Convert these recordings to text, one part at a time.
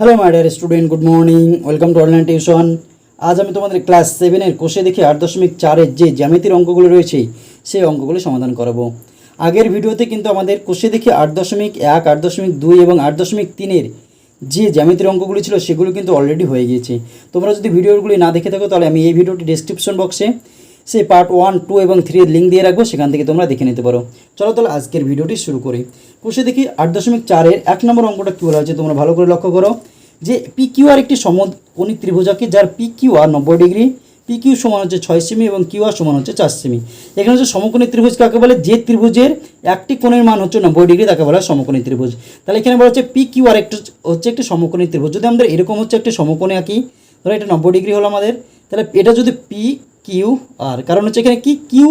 Hello my dear student good morning welcome to online tuition আজ আমি তোমাদের class সেভেনের কোষে দেখে আট দশমিক চারের যে জ্যামিতির অঙ্কগুলো রয়েছে, সেই অঙ্কগুলো সমাধান করাবো। আগের ভিডিওতে কিন্তু আমাদের কোষে দেখে আট দশমিক এক, আট দশমিক দুই এবং আট দশমিক তিনের যে জ্যামিতির অঙ্কগুলি ছিল, সেগুলো কিন্তু অলরেডি হয়ে গিয়েছে। তোমরা যদি ভিডিওগুলি না দেখে থাকো, তাহলে আমি এই ভিডিওটি ডিসক্রিপশন বক্সে সেই পার্ট ওয়ান টু এবং থ্রির লিঙ্ক দিয়ে রাখব, সেখান থেকে তোমরা দেখে নিতে পারো। চলো তাহলে আজকের ভিডিওটি শুরু করি। কোষে দেখি আট দশমিক চারের এক নম্বর অঙ্কটা কী বলা হয়েছে, তোমরা ভালো করে লক্ষ্য করো। যে পি কিউ আর একটি সমকোণী ত্রিভুজাকে যার পি কিউ আর নব্বই ডিগ্রি পি কিউ সমান হচ্ছে ছয় সেমি এবং কিউ আর সমান হচ্ছে চার সেমি। এখানে হচ্ছে সমকোণী ত্রিভুজ কাকে বলে? যে ত্রিভুজের একটি কোণের মান হচ্ছে নব্বই ডিগ্রি, তাকে বলা হয় সমকোণী ত্রিভুজ। তাহলে এখানে বলা হচ্ছে পি কিউ একটা হচ্ছে একটি সমকোণী ত্রিভুজ। যদি আমাদের এরকম হচ্ছে একটি সমকোণে আঁকি ধরো এটা নব্বই ডিগ্রি হলো আমাদের। তাহলে এটা যদি পি কিউ আর। কারণ হচ্ছে এখানে কি কিউ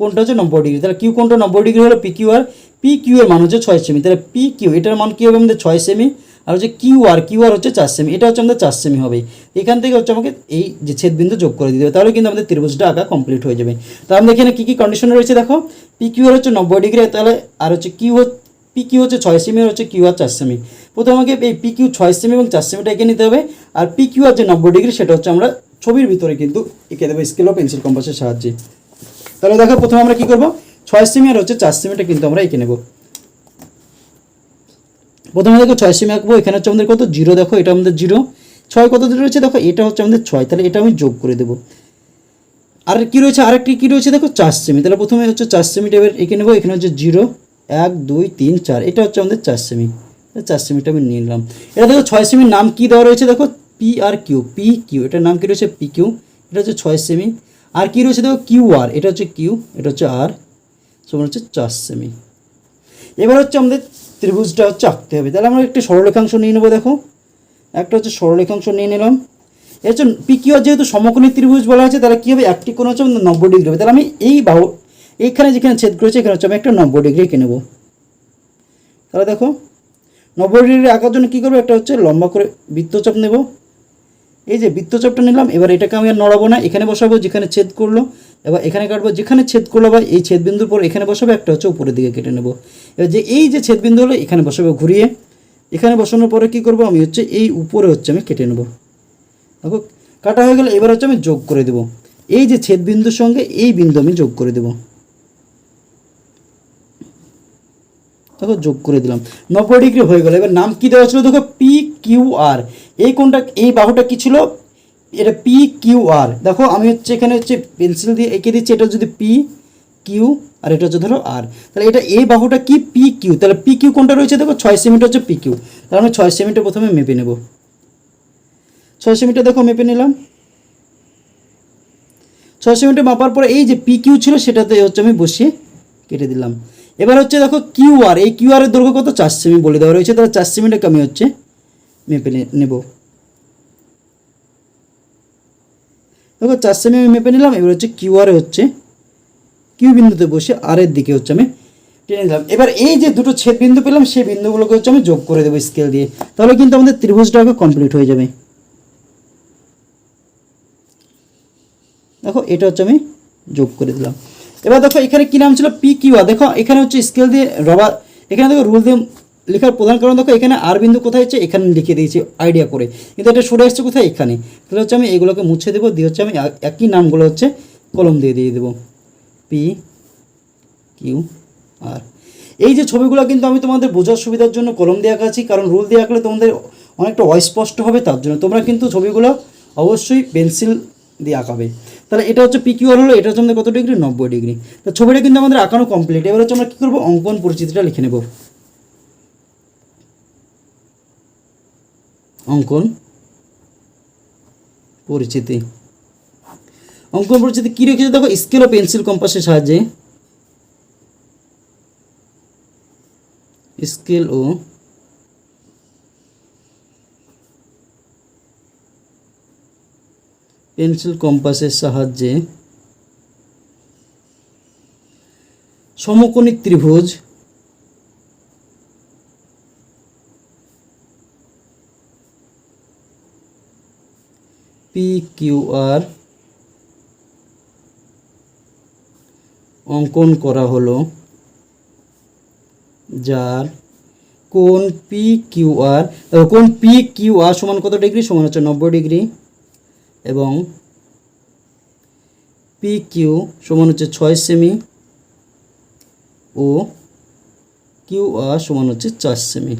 কোনটা হচ্ছে নব্বই ডিগ্রি তাহলে কিউ কোনটা নব্বই ডিগ্রি হলো P Q R P Q এর মান হচ্ছে ছয় সেমি তাহলে পি কিউ এটার মান কী হবে আমাদের ছয় সেমি আর হচ্ছে কিউ আর কিউ আর হচ্ছে চার সেমি এটা হচ্ছে আমাদের চার সেমি হবে। এখান থেকে হচ্ছে আমাকে এই যে ছেদ ছেদবিন্দু যোগ করে দিতে হবে। তাহলে কিন্তু আমাদের ত্রিভুজটা আঁকা কমপ্লিট হয়ে যাবে। তো আমাদের এখানে কী কী কন্ডিশন রয়েছে দেখো? পি কিউ আর হচ্ছে নব্বই ডিগ্রি তাহলে আর হচ্ছে কিউ পি কিউ হচ্ছে ছয় সেমি আর হচ্ছে কিউ আর চার সেমি প্রথমে আমাকে এই পি কিউ ছয় সেমি এবং চার সেমিটা এঁকে নিতে হবে। আর পি কিউ আর যে নব্বই ডিগ্রি সেটা হচ্ছে আমরা ছবির ভিতরে কিন্তু এঁকে দেবো স্কেল ও পেন্সিল কম্পাসের সাহায্যে। তাহলে দেখো, প্রথমে আমরা কী করব? ছয় সেমি আর হচ্ছে চার সেমিটা কিন্তু আমরা এঁকে নেব। প্রথমে দেখো, ছয় সেমি আঁকবো, এখানে হচ্ছে আমাদের কত? জিরো দেখো, এটা আমাদের জিরো ছয় কত দূরে রয়েছে? দেখো, এটা হচ্ছে আমাদের ছয়, তাহলে এটা আমি যোগ করে দেবো। আর কী রয়েছে? আরেকটি কী রয়েছে? দেখো, চার সেমি তাহলে প্রথমে হচ্ছে চার সেমি এবার এঁকে নেব, এখানে হচ্ছে জিরো এক, দুই, তিন, চার। এটা হচ্ছে আমাদের চার সেমি চার সেমিটা আমি নিয়ে নিলাম। এটা দেখো, ছয় সেমির নাম কী দেওয়া রয়েছে? দেখো P R Q P Q এটার নাম কী রয়েছে? পি কিউ এটা হচ্ছে ছয় সেমি আর কী রয়েছে দেখো? কিউ আর এটা হচ্ছে কিউ এটা হচ্ছে আর সমান হচ্ছে চার সেমি এবার হচ্ছে আমাদের ত্রিভুজটা হচ্ছে আঁকতে হবে। তাহলে আমরা একটি সরলরেখাংশ নিয়ে নেব, দেখো। একটা হচ্ছে সরলরেখাংশ নিয়ে নিলাম। এর জন্য পি কিউ আর যেহেতু সমকোণী ত্রিভুজ বলা আছে তাহলে কী হবে? একটি কোণ হচ্ছে আমাদের নব্বই ডিগ্রি হবে। তাহলে আমি এই বাহু, এইখানে যেখানে ছেদ করেছে, এখানে হচ্ছে আমি একটা নব্বই ডিগ্রি এঁকে নেব। তাহলে দেখো, নব্বই ডিগ্রি আঁকার জন্য কী করব? একটা হচ্ছে লম্বা করে বৃত্তচাপ নেব। এই যে বৃত্তচাপটা নিলাম, এবার এটাকে আমি আর নড়াবো না, এখানে বসাবো, যেখানে ছেদ করল, এবার এখানে কাটবো, যেখানে ছেদ করল বা এই ছেদবিন্দুর পর এখানে বসাবো, একটা হচ্ছে উপরের দিকে কেটে নেব। এবার যে এই যে ছেদবিন্দু হলো, এখানে বসাবো ঘুরিয়ে, এখানে বসানোর পরে কী করব আমি হচ্ছে, এই উপরে হচ্ছে আমি কেটে নেব। দেখো, কাটা হয়ে গেলে এবার হচ্ছে আমি যোগ করে দেবো। এই যে ছেদবিন্দুর সঙ্গে এই বিন্দু আমি যোগ করে দেবো। দেখো, যোগ করে দিলাম। নব্বই ডিগ্রি হয়ে গেল। এবার নাম কি দেওয়া ছিল? দেখো, পি কিউ আর এই কোনটা এই বাহুটা কি ছিল? এটা পি কিউ আর দেখো, আমি হচ্ছে এখানে হচ্ছে পেন্সিল দিয়ে এঁকে দিচ্ছি, এটা যদি পি কিউ আর এটা হচ্ছে ধরো আর তাহলে এটা, এই বাহুটা কি পি কিউ তাহলে পি কিউ কোনটা রয়েছে, দেখো, ছয় সেমিটার হচ্ছে পি কিউ তাহলে আমি ছয় সেমিটার প্রথমে মেপে নেব। ছয় সেমিটার দেখো, মেপে নিলাম। ছয় সেমিটার মাপার পরে এই যে পি কিউ ছিল, সেটাতে হচ্ছে আমি বসিয়ে কেটে দিলাম। এবার হচ্ছে দেখো কিউ আর এই কিউ এর দৈর্ঘ্য কত? চার সেমি বলে দেওয়া রয়েছে। তাহলে চার সেমিটাকে আমি হচ্ছে মেপে নেব। দেখো, চার সেমি আমি মেপে নিলাম, এবার হচ্ছে কিউ আরে হচ্ছে কিউ বিন্দুতে বসে আরের দিকে হচ্ছে আমি টেনে দিলাম এবার এই যে দুটো ছেদ বিন্দু পেলাম, সেই বিন্দুগুলোকে হচ্ছে আমি যোগ করে দেবো স্কেল দিয়ে। তাহলে কিন্তু আমাদের ত্রিভুজটা কমপ্লিট হয়ে যাবে। দেখো, এটা হচ্ছে আমি যোগ করে দিলাম। এবার দেখো, এখানে কী নাম ছিল? পি কিউ আর দেখো, এখানে হচ্ছে স্কেল দিয়ে রবার এখানে দেখো রুল দিয়ে লেখার প্রধান কারণ দেখো, এখানে আর বিন্দু কোথায় হচ্ছে? এখানে লিখে দিয়েছি আইডিয়া করে। কিন্তু এটা সরে আসছে কোথায়? এখানে। তাহলে হচ্ছে আমি এগুলোকে মুছে দেবো, দিয়ে হচ্ছে আমি একই নামগুলো হচ্ছে কলম দিয়ে দিয়ে দেবো। পি কিউ আর এই যে ছবিগুলো কিন্তু আমি তোমাদের বোঝার সুবিধার জন্য কলম দিয়ে আঁকাছি কারণ রুল দিয়ে আঁকলে তোমাদের অনেকটা অস্পষ্ট হবে, তার জন্য তোমরা কিন্তু ছবিগুলো অবশ্যই পেন্সিল দিয়ে আঁকাবে। তাহলে এটা হচ্ছে পিকিউআর হলো এটা হচ্ছে আমাদের কত ডিগ্রি? নব্বই ডিগ্রি। তো ছবিটা কিন্তু আমাদের আঁকানো কমপ্লিট এবার হচ্ছে আমরা কী করব? অঙ্কন পরিচিতিটা লিখে নেব। অঙ্কন পরিচিতি। অঙ্কন পরিচিতি কী রেখেছে? দেখো, স্কেল ও পেন্সিল কম্পাসের সাহায্যে। স্কেল ও পেন্সিল কম্পাসের সাহায্যে সমকোণী ত্রিভুজ পি অঙ্কন করা হলো, যার কোন পি কিউ আর কোন পি আর সমান কত ডিগ্রি? সমান হচ্ছে নব্বই ডিগ্রি। এবং পি সমান হচ্ছে ছয় সেমি ও কিউ সমান হচ্ছে চার সেমি।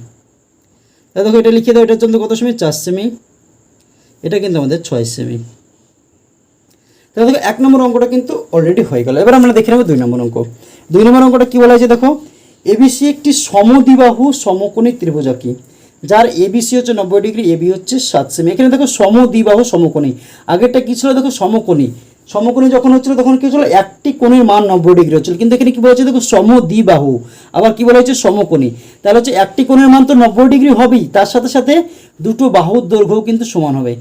দেখো, এটা লিখে দাও, এটার জন্য কত সেমি? চার সেমি। এটা কিন্তু আমাদের ছয় সেমি তাহলে দেখো, এক নম্বর অঙ্কটা কিন্তু অলরেডি হয়ে গেল। এবার আমরা দেখে নেব দুই নম্বর অঙ্ক। দুই নম্বর অঙ্কটা কী বলা হয়েছে দেখো? এবিসি একটি সমদিবাহু সমকোণী ত্রিভুজাকী, যার এবিসি হচ্ছে নব্বই ডিগ্রি এবি হচ্ছে সাত সেমি এখানে দেখো সমদিবাহু সমকোণী। আগেরটা কী ছিল? দেখো, সমকোণী। সমকোণী যখন হচ্ছিল, তখন কী হচ্ছিল? একটি কোণের মান নব্বই ডিগ্রি হচ্ছিল। কিন্তু এখানে কী বলা হয়েছে? দেখো, সমদ্বিবাহু। আবার কী বলা হয়েছে? সমকোণী। তাহলে হচ্ছে একটি কোণের মান তো নব্বই ডিগ্রি হবেই। তার সাথে সাথে দুটো বাহুর দৈর্ঘ্যও কিন্তু সমান হবে।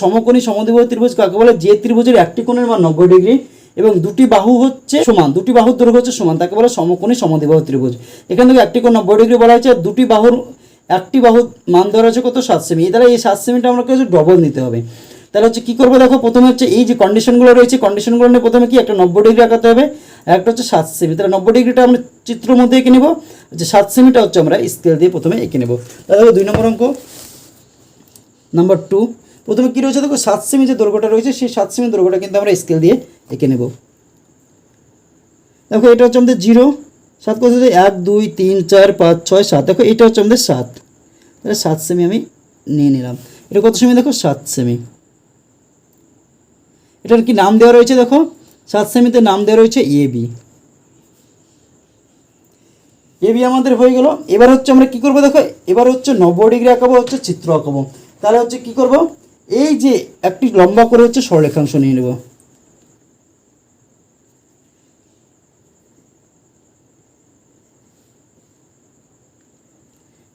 সমকোণী, সমদ্বিবাহু ত্রিভুজ কাকে বলে? যে ত্রিভুজের একটি কোণের মান নব্বই ডিগ্রি এবং দুটি বাহু হচ্ছে সমান। দুটি বাহুর দৈর্ঘ্য হচ্ছে সমান। তাকে বলে সমকোণী, সমদ্বিবাহু ত্রিভুজ। এখান থেকে একটি কোণ নব্বই ডিগ্রি বলা হয়েছে। দুটি বাহুর, একটি বাহুর মান ধরা হচ্ছে কত? সাত সেমি। এই দ্বারা এই সাত সেমিটা আমরা কিছু ডবল নিতে হবে। তাহলে হচ্ছে কী করব দেখো? প্রথমে হচ্ছে এই যে কন্ডিশনগুলো রয়েছে কন্ডিশনগুলো নিয়ে প্রথমে কি একটা নব্বই ডিগ্রি আঁকাতে হবে একটা হচ্ছে সাত সেমি। তাহলে নব্বই ডিগ্রিটা আমরা চিত্র মধ্যে এঁকে নেব, যে সাত সেমিটা হচ্ছে আমরা স্কেল দিয়ে প্রথমে এঁকে নেব। তাহলে দেখো দুই নম্বর অঙ্ক নাম্বার টু প্রথমে কী রয়েছে দেখো, সাত সেমি যে দৈর্ঘ্যটা রয়েছে, সেই সাত সেমি দৈর্ঘ্যটা কিন্তু আমরা স্কেল দিয়ে এঁকে নেব। দেখো, এটা হচ্ছে আমাদের জিরো সাত কত হচ্ছে? এক, দুই, তিন, চার, পাঁচ, ছয়, সাত। দেখো, এটা হচ্ছে আমাদের সাত। তাহলে সাত সেমি আমি নিয়ে নিলাম। এটা কত সেমি দেখো? সাত সেমি। এটার কি নাম দেওয়া রয়েছে দেখো? সাত সেমিতে নাম দেওয়া রয়েছে এ বি। এবি আমাদের হয়ে গেল। এবার হচ্ছে আমরা কি করব দেখো? এবার হচ্ছে নব্বই ডিগ্রি আঁকাবো, হচ্ছে চিত্র আঁকাবো। তাহলে হচ্ছে কি করব? এই যে একটি লম্বা করে হচ্ছে সরলেখাংশ নিয়ে নেব।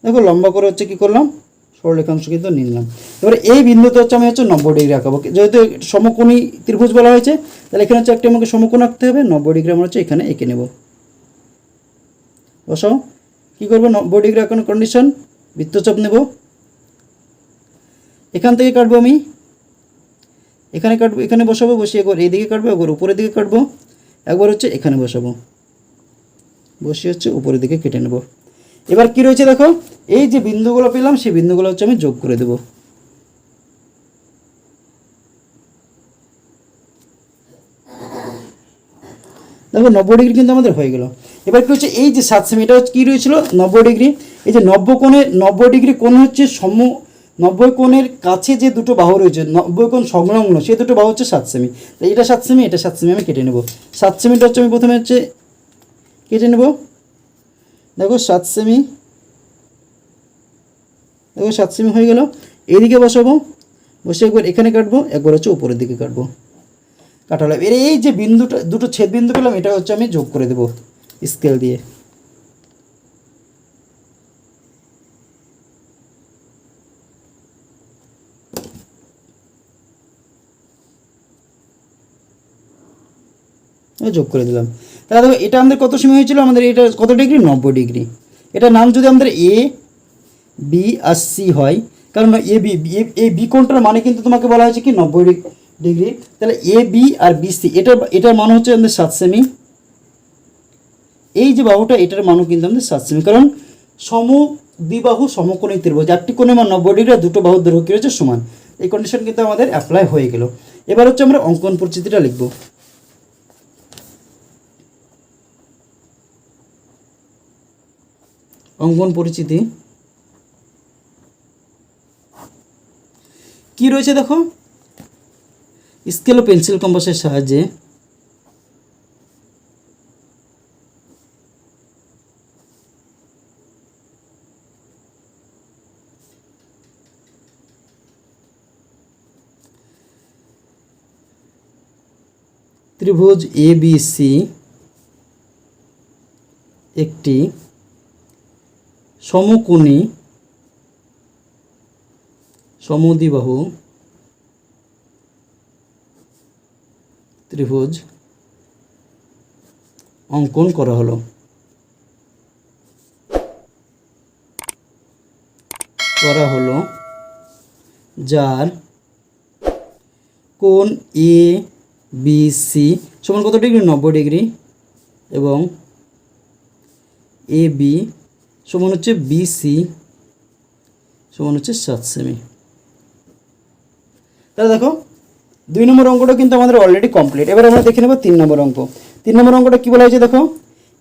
দেখো লম্বা করে হচ্ছে কি করলাম? সরলেখাংশ কিন্তু নিলাম। এবারে এই বিন্দুতে হচ্ছে আমি হচ্ছে নব্বই ডিগ্রি আঁকাবো। যেহেতু সমকোণী ত্রিভুজ বলা হয়েছে, তাহলে এখানে হচ্ছে একটা আমাকে সমকোণ আঁকতে হবে, নব্বই ডিগ্রি আমরা হচ্ছে এখানে এঁকে নেব। বসাও। কী করব? নব্বই ডিগ্রি আঁকানোর কন্ডিশন বৃত্তচাপ নেব। এখান থেকে কাটবো আমি। এখানে কাটবো, এখানে বসাবো, বসিয়ে একবার এইদিকে কাটবো, একবার উপরের দিকে কাটবো। একবার হচ্ছে এখানে বসাবো। বসিয়ে হচ্ছে উপরের দিকে কেটে নেব। এবার কি রয়েছে দেখো? এই যে বিন্দুগুলো পেলাম, সেই বিন্দুগুলো হচ্ছে আমি যোগ করে দেবো। দেখো, নব্বই ডিগ্রি কিন্তু আমাদের হয়ে গেল। এবার কি হচ্ছে, এই যে সাত সেমি, এটা কী রয়েছিল? নব্বই ডিগ্রি। এই যে নব্বই কোণে, নব্বই ডিগ্রি কোণ হচ্ছে সম, নব্বই কোণের কাছে যে দুটো বাহু রয়েছে, নব্বই কোণ সংলগ্ন সে দুটো বাহু হচ্ছে সাত সেমি। তাই এটা সাত সেমি, এটা সাত সেমি, আমি কেটে নেব। সাত সেমিটা হচ্ছে আমি প্রথমে হচ্ছে কেটে নেব। দেখো, সাত সেমি দেখো সাত সেমি হয়ে গেল। এইদিকে বসাবো, বসে একবার এখানে কাটবো, একবার হচ্ছে উপরের দিকে কাটবো। কাটালাম এর এই যে বিন্দুটা, দুটো ছেদ বিন্দু পেলাম, এটা হচ্ছে আমি যোগ করে দেবো স্কেল দিয়ে। যোগ করে দিলাম। তাহলে এটা আমাদের কত সময় হয়েছিল? আমাদের এটা কত ডিগ্রি? নব্বই ডিগ্রি। এটা নাম যদি আমাদের এ বি আর সি হয়। কারণ এ বি এই বি কোণটার মানে কিন্তু তোমাকে বলা হয়েছে কি নব্বই ডিগ্রি। তাহলে এ বি আর বি সি এটা এটার মান হচ্ছে আমাদের সাত সেমি। এই যে বাহুটা, এটার মানও কিন্তু আমাদের সাত সেমি। কারণ সম দ্বিবাহু সমকোণী ত্রিভুজ একটি কোণে মান নব্বই ডিগ্রি দুটো বাহুর দৈর্ঘ্য কী রয়েছে সমান। এই কন্ডিশন কিন্তু আমাদের অ্যাপ্লাই হয়ে গেল। এবার হচ্ছে আমরা অঙ্কন পরিচিতিটা লিখব। অঙ্কন পরিচিতি। কি রয়েছে দেখো? স্কেল ও পেন্সিল কম্পাসের সাহায্যে ত্রিভুজ এ বি সি একটি সমকোণী সমদ্বিবাহু ত্রিভুজ, অঙ্কন করা হলো। করা হলো যার কোণ এ বি সি সমান কত ডিগ্রি? নব্বই ডিগ্রি। এবং এ বি সমান হচ্ছে বিসি সমান হচ্ছে সাত সেমি। তাহলে দেখো, দুই নম্বর অঙ্কটা কিন্তু আমাদের অলরেডি কমপ্লিট এবার আমরা দেখে নেব তিন নম্বর অঙ্ক। তিন নম্বর অঙ্কটা কী বলা হয়েছে দেখো?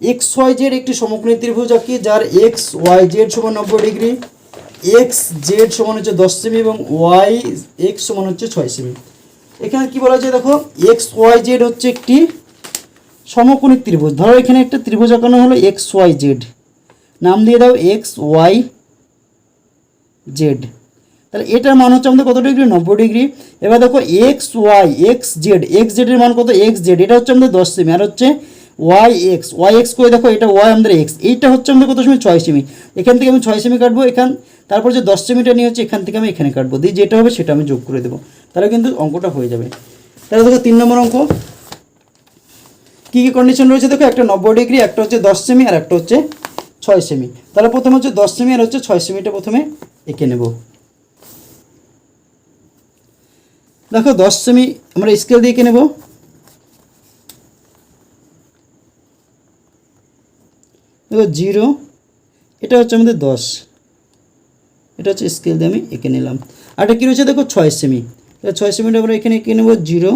এক্স ওয়াই জেড একটি সমকোণী ত্রিভুজ আঁকি, যার এক্স ওয়াই জেড সমান নব্বই ডিগ্রি এক্স জেড সমান হচ্ছে দশ সেমি এবং ওয়াই এক্স সমান হচ্ছে ছয় সেমি। এখানে কি বলা হয়েছে দেখো? এক্স ওয়াই জেড হচ্ছে একটি সমকোণী ত্রিভুজ ধরো এখানে একটা ত্রিভুজ আঁকানো হলো এক্স ওয়াই জেড নাম দিয়ে দাও এক্স ওয়াই জেড তাহলে এটার মান হচ্ছে আমাদের কত ডিগ্রি? নব্বই ডিগ্রি। এবার দেখো X Y X Z X জেডের মান কত? এক্স জেড এটা হচ্ছে আমাদের দশ সেমি। আর হচ্ছে ওয়াই এক্স ওয়াই এক্স করে দেখো এটা ওয়াই আমাদের এক্স এইটা হচ্ছে আমাদের কত সেমি? ছয় সেমি। এখান থেকে আমি ছয় সেমি কাটবো, এখান, তারপর যে দশ সেমিটা নিয়ে হচ্ছে, এখান থেকে আমি এখানে কাটবো। দিয়ে যেটা হবে সেটা আমি যোগ করে দেবো। তাহলে কিন্তু অঙ্কটা হয়ে যাবে। তাহলে দেখো তিন নম্বর অঙ্ক। কী কী কন্ডিশন রয়েছে? দেখো একটা নব্বই ডিগ্রি, একটা হচ্ছে দশ সেমি, আর একটা হচ্ছে ছয় সেমি। তাহলে প্রথমে হচ্ছে দশ সেমি, আর হচ্ছে ছয় সেমিটা প্রথমে এঁকে নেব। দেখো, দশ সেমি আমরা স্কেল দিয়ে এঁকে নেব। দেখো জিরো এটা হচ্ছে আমাদের দশ। এটা হচ্ছে স্কেল দিয়ে আমি এঁকে নিলাম। আর এটা কী রয়েছে দেখো, ছয় সেমি ছয় সেমিটা আমরা এখানে এঁকে নেব জিরো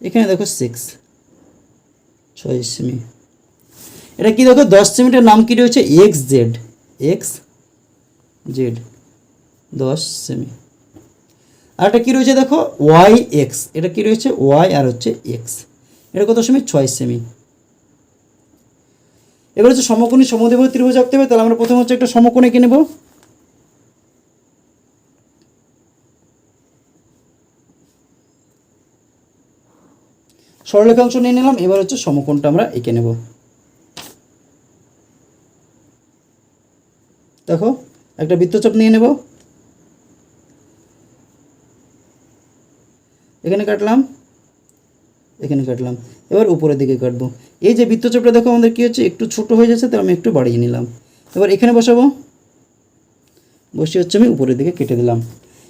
এখানে দেখো সিক্স ছয় সেমি এটা কি দেখো, দশ সেমিটার নাম কি রয়েছে? এক্স জেড এক্স জেড দশ সেমি আর এটা কী রয়েছে দেখো? ওয়াই এক্স এটা কি রয়েছে? ওয়াই আর হচ্ছে এক্স এটা কত সেমি? ছয় সেমি। এবার হচ্ছে সমকোণী সমদ্বিবাহু ত্রিভুজ আঁকতে হবে, তাহলে আমরা প্রথমে হচ্ছে একটা সমকোণ এঁকে নেব। সরলরেখাংশ নিয়ে নিলাম, এবার হচ্ছে সমকোণটা আমরা এঁকে নেব। দেখো, একটা বৃত্তচাপ নিয়ে নেব। এখানে কাটলাম এখানে কাটলাম, এবার উপরের দিকে কাটবো। এই যে বৃত্তচাপটা দেখো, আমাদের কী হচ্ছে? একটু ছোট হয়ে যাচ্ছে, তো আমি একটু বাড়িয়ে নিলাম। এবার এখানে বসাবো। বসে হচ্ছে আমি উপরের দিকে কেটে দিলাম।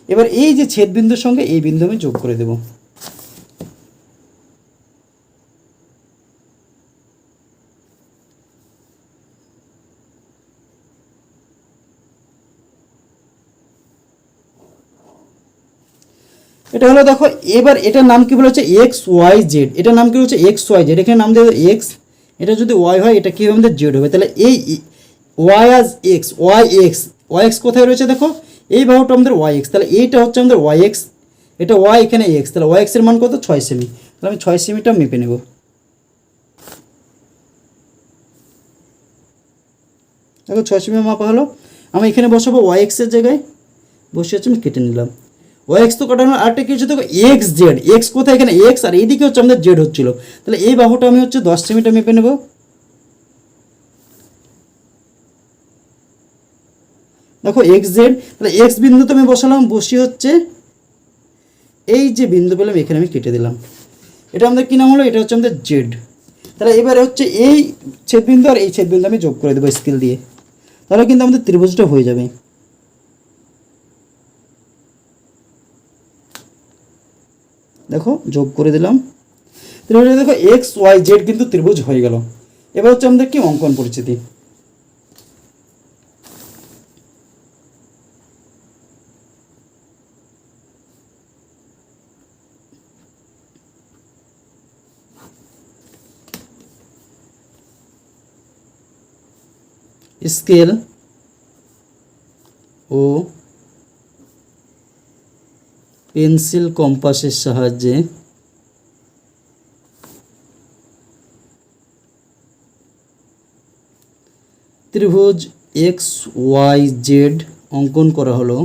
এবার এই যে ছেদ বিন্দুর সঙ্গে এই বিন্দু আমি যোগ করে দেবো। এটা হলো দেখো, এবার এটার নাম কি বলা হচ্ছে? X Y Z. এটার নাম কি হচ্ছে? X Y Z. এখানে নাম দেবে এক্স। এটা যদি ওয়াই হয়, এটা কী হবে আমাদের জেড হবে? তাহলে এই ওয়াই আজ X, Y X. Y X কোথায় রয়েছে দেখো? এই বাহুটা আমাদের ওয়াই এক্স। তাহলে এইটা হচ্ছে আমাদের ওয়াই এক্স। এটা ওয়াই এখানে এক্স। তাহলে ওয়াই এক্সের মান কত? ছয় সেমি। তাহলে আমি ছয় সেমিটা মেপে নেব। দেখো, ছয় সেমি মাপা হলো। আমি এখানে বসাবো ওয়াই এক্সের জায়গায়। বসে হচ্ছে আমি কেটে নিলাম। ও এক্স তো কাটানো আরেকটা কি হচ্ছে দেখো, এক্স জেড, এক্স কোথায়? এখানে এক্স আর এইদিকে হচ্ছে আমাদের জেড হচ্ছিল। তাহলে এই বাহুটা আমি হচ্ছে দশ সেমিটা মেপে নেব। দেখো, এক্স জেড, তাহলে এক্স বিন্দু তো আমি বসালাম বসি হচ্ছে এই যে বিন্দু পেলাম, এখানে আমি কেটে দিলাম। এটা আমাদের কী নাম হলো? এটা হচ্ছে আমাদের জেড। তাহলে এবারে হচ্ছে এই ছেদবিন্দু আর এই ছেদবিন্দু আমি যোগ করে দেবো স্কেল দিয়ে। তাহলে কিন্তু আমাদের ত্রিভুজটা হয়ে যাবে। দেখো, যোগ করে দিলাম। ত্রিভুজে দেখো এক্স ওয়াই জেড কিন্তু ত্রিভুজ হয়ে গেল। এবার হচ্ছে আমাদের কি অঙ্কন পরিচিতি স্কেল ও পেন্সিল কম্পাসের সাহায্যে ত্রিভুজ এক্স ওয়াই জেড অঙ্কন করা হলো।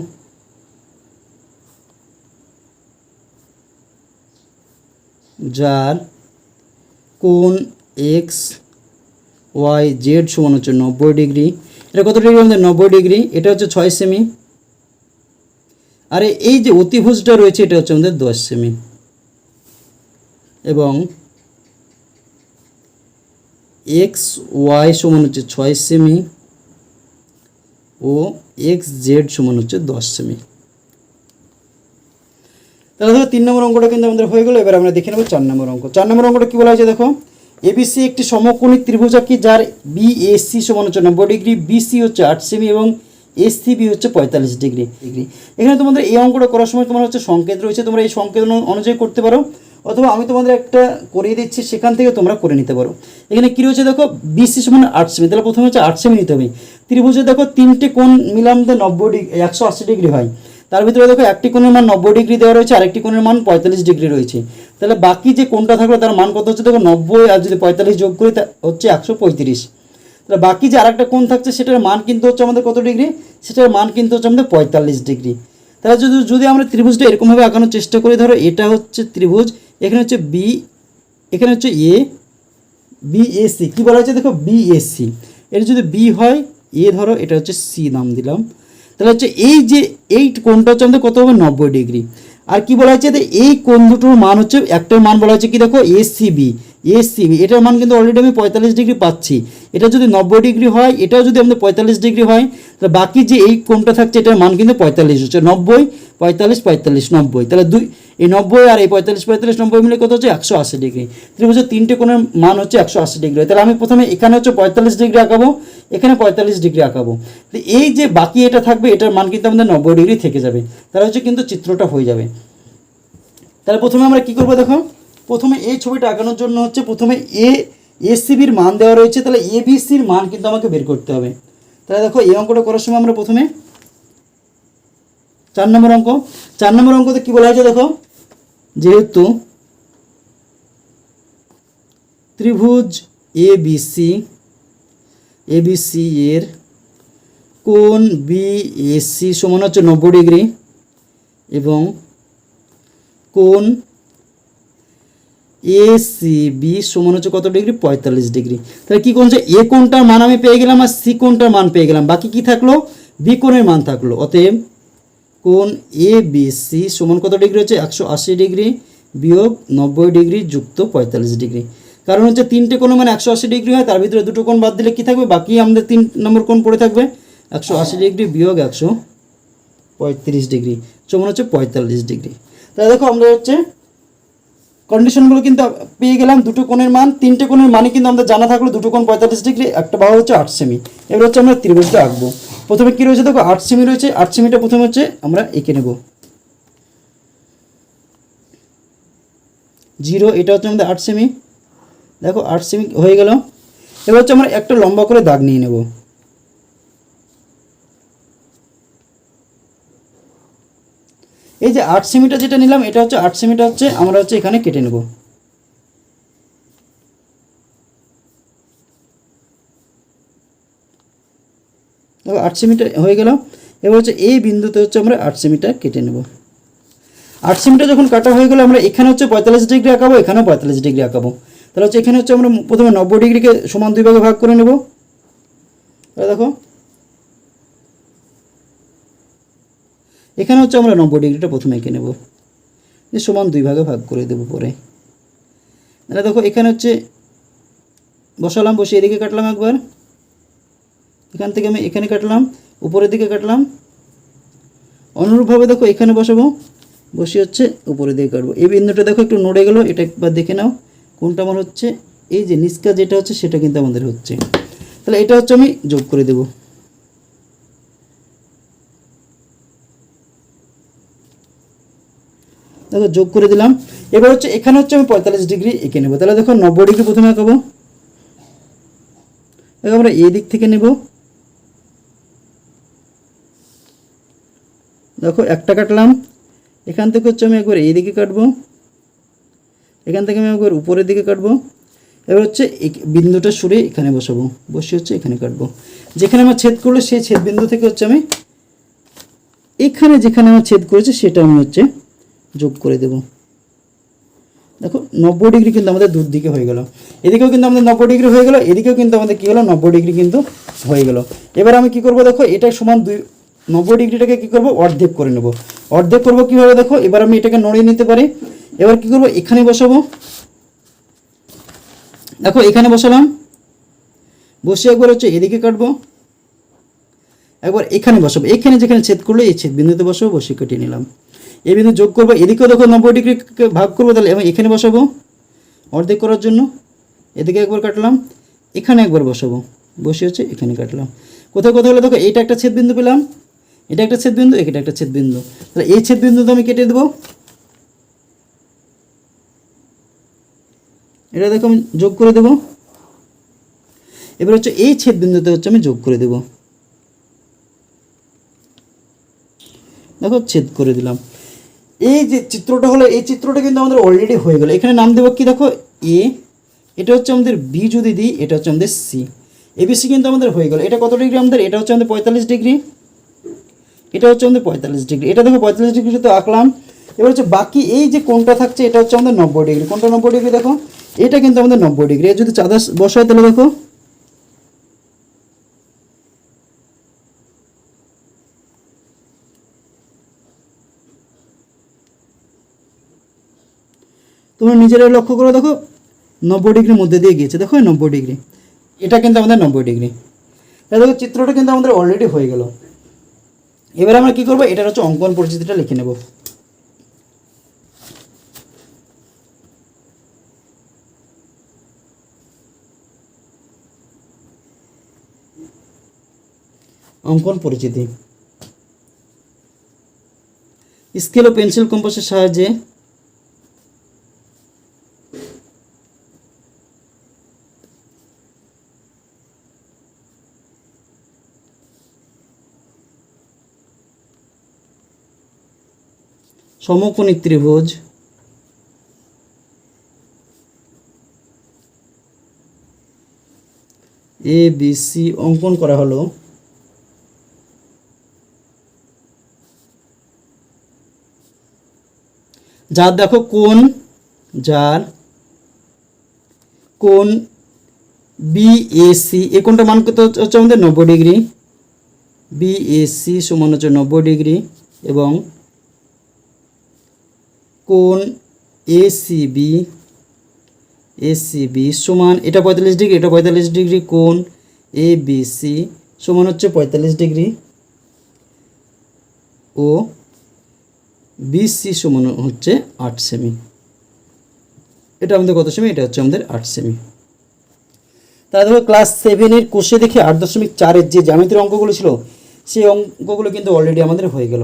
যার কোণ এক্স ওয়াই জেড সমান হচ্ছে নব্বই ডিগ্রি। এটা কত ডিগ্রি আমাদের নব্বই ডিগ্রি। এটা হচ্ছে ছয় সেমি। আর এই যে অতিভুজটা রয়েছে, এটা হচ্ছে আমাদের দশ সেমি এবং এক্স ওয়াই সমান হচ্ছে ছয় সেমি ও এক্স জেড সমান হচ্ছে দশ সেমি তাহলে ধরো তিন নম্বর অঙ্কটা কিন্তু আমাদের হয়ে গেলো, এবার আমরা দেখে নেব চার নম্বর অঙ্ক। চার নম্বর অঙ্কটা কী বলা হয়েছে দেখো? এবিসি একটি সমকোণী ত্রিভুজাকি, যার বিএসসি সমান হচ্ছে নব্বই ডিগ্রি বিসি হচ্ছে আট সেমি এবং এসসিবি হচ্ছে পঁয়তাল্লিশ ডিগ্রি ডিগ্রি। এখানে তোমাদের এই অঙ্কটা করার সময় তোমার হচ্ছে সংকেত রয়েছে, তোমরা এই সংকেত অনুযায়ী করতে পারো। অথবা আমি তোমাদের একটা করিয়ে দিচ্ছি, সেখান থেকে তোমরা করে নিতে পারো। এখানে কী রয়েছে দেখো? বিসি সমান আট সেমি। তাহলে প্রথমে হচ্ছে আট সেমি নিতে হবে। ত্রিভুজে দেখো তিনটে কোণ মিলাম নব্বই ডিগ্রি, একশো আশি ডিগ্রি হয়। তার ভিতরে দেখো একটি কোণের মান নব্বই ডিগ্রি দেওয়া রয়েছে, আরেকটি কোণের মান পঁয়তাল্লিশ ডিগ্রি রয়েছে। তাহলে বাকি যে কোণটা থাকল, তার মান কত হচ্ছে দেখো? নব্বই, আর যদি পঁয়তাল্লিশ যোগ করি, তা হচ্ছে একশো পঁয়ত্রিশ। তাহলে বাকি যে আরেকটা কোণ থাকছে, সেটার মান কিন্তু হচ্ছে আমাদের কত ডিগ্রি? সেটার মান কিন্তু হচ্ছে আমাদের পঁয়তাল্লিশ ডিগ্রি। তাহলে যদি যদি আমরা ত্রিভুজটা এরকমভাবে আঁকানোর চেষ্টা করি, ধরো এটা হচ্ছে ত্রিভুজ, এখানে হচ্ছে বি এখানে হচ্ছে এ বিএসসি কী বলা হচ্ছে দেখো বিএসসি এটা যদি বি হয় এ ধরো, এটা হচ্ছে সি নাম দিলাম। তাহলে হচ্ছে এই যে, এই কোণটা হচ্ছে আমাদের কত হবে? নব্বই ডিগ্রি। আর কি বলা হচ্ছে এই কোণ দুটোর মান হচ্ছে, একটার মান বলা হচ্ছে কি দেখো? এসিবি এসিবি এটার মান কিন্তু অলরেডি আমি পঁয়তাল্লিশ ডিগ্রি পাচ্ছি। এটা যদি নব্বই ডিগ্রি হয়, এটাও যদি আমাদের পঁয়তাল্লিশ ডিগ্রি হয়, তাহলে বাকি যে এই কোণটা থাকছে, এটার মান কিন্তু পঁয়তাল্লিশ। হচ্ছে নব্বই, পঁয়তাল্লিশ পঁয়তাল্লিশ, নব্বই। তাহলে দুই, এই নব্বই আর এই পঁয়তাল্লিশ পঁয়তাল্লিশ, নব্বই মিলে কত হচ্ছে? একশো আশি ডিগ্রি ত্রিভুজের তিনটে কোণের মান হচ্ছে একশো আশি ডিগ্রি তাহলে আমি প্রথমে এখানে হচ্ছে পঁয়তাল্লিশ ডিগ্রি আঁকাবো, এখানে পঁয়তাল্লিশ ডিগ্রি আঁকাবো। তো এই যে বাকি এটা থাকবে, এটার মান কিন্তু আমাদের নব্বই ডিগ্রি থেকে যাবে। তাহলে হচ্ছে কিন্তু চিত্রটা হয়ে যাবে। তাহলে প্রথমে আমরা কি করব দেখো? প্রথমে এই ছবিটা আঁকানোর জন্য হচ্ছে প্রথমে এ এসিবির মান দেওয়া রয়েছে, তাহলে এবিসির মান কিন্তু আমাকে বের করতে হবে। তাহলে দেখো, এই অঙ্কটা করার সময় আমরা প্রথমে চার নম্বর অঙ্ক, চার নম্বর অঙ্কতে কী বলা হয়েছে দেখো? যেহেতু ত্রিভুজ এ বিসি এবিসি এর কোণ বিএসসি সমান হচ্ছে নব্বই ডিগ্রি এবং কোণ এ সি বি সমান হচ্ছে কত ডিগ্রি? পঁয়তাল্লিশ ডিগ্রি। তাহলে কী কোণ এ কোণটার মান আমি পেয়ে গেলাম আর সি কোণটার মান পেয়ে গেলাম? বাকি কি থাকল? বি কোণের মান থাকল। অতএব কোণ এ বি সি সমান কত ডিগ্রি হচ্ছে? একশো আশি ডিগ্রি বিয়োগ নব্বই ডিগ্রি যুক্ত পঁয়তাল্লিশ ডিগ্রি। কারণ হচ্ছে তিনটে কোণ মানে একশো আশি ডিগ্রি হয়, তার ভিতরে দুটো কোণ বাদ দিলে কি থাকবে? বাকি আমাদের তিন নম্বর কোণ পড়ে থাকবে। একশো আশি ডিগ্রি বিয়োগ একশো পঁয়ত্রিশ ডিগ্রি, সমান হচ্ছে পঁয়তাল্লিশ ডিগ্রি। তাহলে দেখো আমরা হচ্ছে কন্ডিশনগুলো কিন্তু পেয়ে গেলাম, দুটো কোণের মান, তিনটে কোণের মানে কিন্তু আমাদের জানা থাকল, দুটো কোণ পঁয়তাল্লিশ ডিগ্রি, একটা বাহু হচ্ছে আট সেমি। এবার হচ্ছে আমরা ত্রিভুজটা আঁকবো। প্রথমে কী রয়েছে দেখো, আট সেমি রয়েছে, আট সেমিটা প্রথমে হচ্ছে আমরা এঁকে নেব। জিরো, এটা হচ্ছে আমাদের আট সেমি। দেখো, আট সেমি হয়ে গেল। এবার হচ্ছে আমরা একটা লম্বা করে দাগ নিয়ে নেব। এই যে আট সেমিটা যেটা নিলাম, এটা হচ্ছে আট সেমিটা হচ্ছে, আমরা হচ্ছে এখানে কেটে নেব। আট সেমিটা হয়ে গেল। এবার হচ্ছে এই বিন্দুতে হচ্ছে আমরা আট সেমিটা কেটে নেব। আট সেমিটা যখন কাটা হয়ে গেলে, আমরা এখানে হচ্ছে পঁয়তাল্লিশ ডিগ্রি আঁকাবো, এখানেও পঁয়তাল্লিশ ডিগ্রি আঁকাবো। তাহলে হচ্ছে এখানে হচ্ছে আমরা প্রথমে নব্বই ডিগ্রিকে সমান দুই ভাগে ভাগ করে নেব। দেখো এখানে হচ্ছে আমরা নব্বই ডিগ্রিটা প্রথমে এঁকে নেব। যে সমান দুই ভাগে ভাগ করে দেবো পরে। তাহলে দেখো, এখানে হচ্ছে বসালাম বসে এদিকে কাটলাম একবার। এখান থেকে আমি এখানে কাটলাম, উপরের দিকে কাটলাম। অনুরূপভাবে দেখো, এখানে বসাবো বসে হচ্ছে উপরের দিকে কাটবো। এই বিন্দুটা দেখো, একটু নড়ে গেলো, এটা একবার দেখে নাও। কোনটা আমার হচ্ছে, এই যে নিষ্কা যেটা হচ্ছে, সেটা কিন্তু আমাদের হচ্ছে। তাহলে এটা হচ্ছে আমি যোগ করে দেবো। দেখো যোগ করে দিলাম। এবার হচ্ছে এখানে হচ্ছে আমি পঁয়তাল্লিশ ডিগ্রি এঁকে নেব। তাহলে দেখো নব্বই ডিগ্রি প্রথমে আঁকাবো দেখো আমরা এই দিক থেকে নেব। দেখো একটা কাটলাম। এখান থেকে হচ্ছে আমি একবার এই দিকে কাটবো। এখান থেকে আমি একবার উপরের দিকে কাটবো। এবার হচ্ছে বিন্দুটা সরে এখানে বসাবো। বসে হচ্ছে এখানে কাটবো। যেখানে আমার ছেদ করল সেই ছেদ বিন্দু থেকে হচ্ছে আমি এখানে যেখানে আমার ছেদ করেছে সেটা আমি হচ্ছে যোগ করে দেব। দেখো, নব্বই ডিগ্রি কিন্তু আমাদের দূর দিকে হয়ে গেল। এদিকেও কিন্তু আমাদের নব্বই ডিগ্রি হয়ে গেল, এদিকেও কিন্তু আমাদের কী হলো? নব্বই ডিগ্রি কিন্তু হয়ে গেল। এবার আমি কি করব দেখো, এটা সমান দুই, নব্বই ডিগ্রিটাকে কি করব? অর্ধেক করে নেব। অর্ধেক করব কীভাবে দেখো? এবার আমি এটাকে নড়িয়ে নিতে পারি। এবার কি করব? এখানে বসাবো। দেখো, এখানে বসালাম। বসে একবার হচ্ছে এদিকে কাটবো। একবার এখানে বসাবো। এখানে যেখানে ছেদ করল এই ছেদ বিন্দুতে বসাবো বসে কেটে নিলাম। এই বিন্দু যোগ করব, এদিকেও দেখো নব্বই ডিগ্রি ভাগ করব তাহলে, এবং এখানে বসাবো, অর্ধেক করার জন্য, এদিকে একবার কাটলাম, এখানে একবার বসাবো, বসে হচ্ছে এখানে কাটলাম। কোথাও কোথাও হলে দেখো, এইটা একটা ছেদবিন্দু পেলাম, এটা একটা ছেদবিন্দু এটা একটা ছেদবিন্দু। তাহলে এই ছেদবিন্দু তো আমি কেটে দেবো। এটা দেখো আমি যোগ করে দেবো। এবার হচ্ছে এই ছেদবিন্দুতে হচ্ছে আমি যোগ করে দেবো। দেখো ছেদ করে দিলাম। এই যে চিত্রটা হলো, এই চিত্রটা কিন্তু আমাদের অলরেডি হয়ে গেল। এখানে নাম দেবো কি দেখো? এ এটা হচ্ছে আমাদের বি যদি দিই, এটা হচ্ছে আমাদের সি এবিসি কিন্তু আমাদের হয়ে গেল। এটা কত ডিগ্রি আমাদের? এটা হচ্ছে আমাদের পঁয়তাল্লিশ ডিগ্রি এটা হচ্ছে আমাদের পঁয়তাল্লিশ ডিগ্রি এটা দেখো, পঁয়তাল্লিশ ডিগ্রি তো আঁকলাম, এবার হচ্ছে বাকি এই যে কোনটা থাকছে, এটা হচ্ছে আমাদের নব্বই ডিগ্রি কোনটা নব্বই ডিগ্রি দেখো। এটা কিন্তু আমাদের নব্বই ডিগ্রি যদি চাঁদা বসায় তাহলে দেখো তোমরা নিজেরাই লক্ষ্য করে, দেখো, নব্বই ডিগ্রির মধ্যে দিয়ে গিয়েছে, দেখো নব্বই ডিগ্রি। এটা কিন্তু আমাদের নব্বই ডিগ্রি। তাহলে দেখো, চিত্রটা কিন্তু আমাদের অলরেডি হয়ে গেল। এবার আমরা কি করব? এটার হচ্ছে অঙ্কন পরিচিতিটা লিখে নেব। অঙ্কন পরিচিতি। স্কেল ও পেন্সিল কম্পাসের সাহায্যে সমকোণী ত্রিভুজ। এ বি সি অঙ্কন করা হলো। যার দেখো কোন যার কোন বিএসি এ কোনটা মান কত হচ্ছে আমাদের? নব্বই ডিগ্রি। বিএসি সমান হচ্ছে নব্বই ডিগ্রি এবং কোন এসিবি এসিবি সমান, এটা পঁয়তাল্লিশ ডিগ্রি, এটা পঁয়তাল্লিশ ডিগ্রি কোন এ বিসি সমান হচ্ছে পঁয়তাল্লিশ ডিগ্রি। ও বিসি সমান হচ্ছে আট সেমি। এটা আমাদের কত সেমি? এটা হচ্ছে আমাদের আট সেমি। দেখো ক্লাস সেভেনের কোষে দেখে আট দশমিক চারের যে জ্যামিতির অঙ্কগুলো ছিল, সেই অঙ্কগুলো কিন্তু অলরেডি আমাদের হয়ে গেল।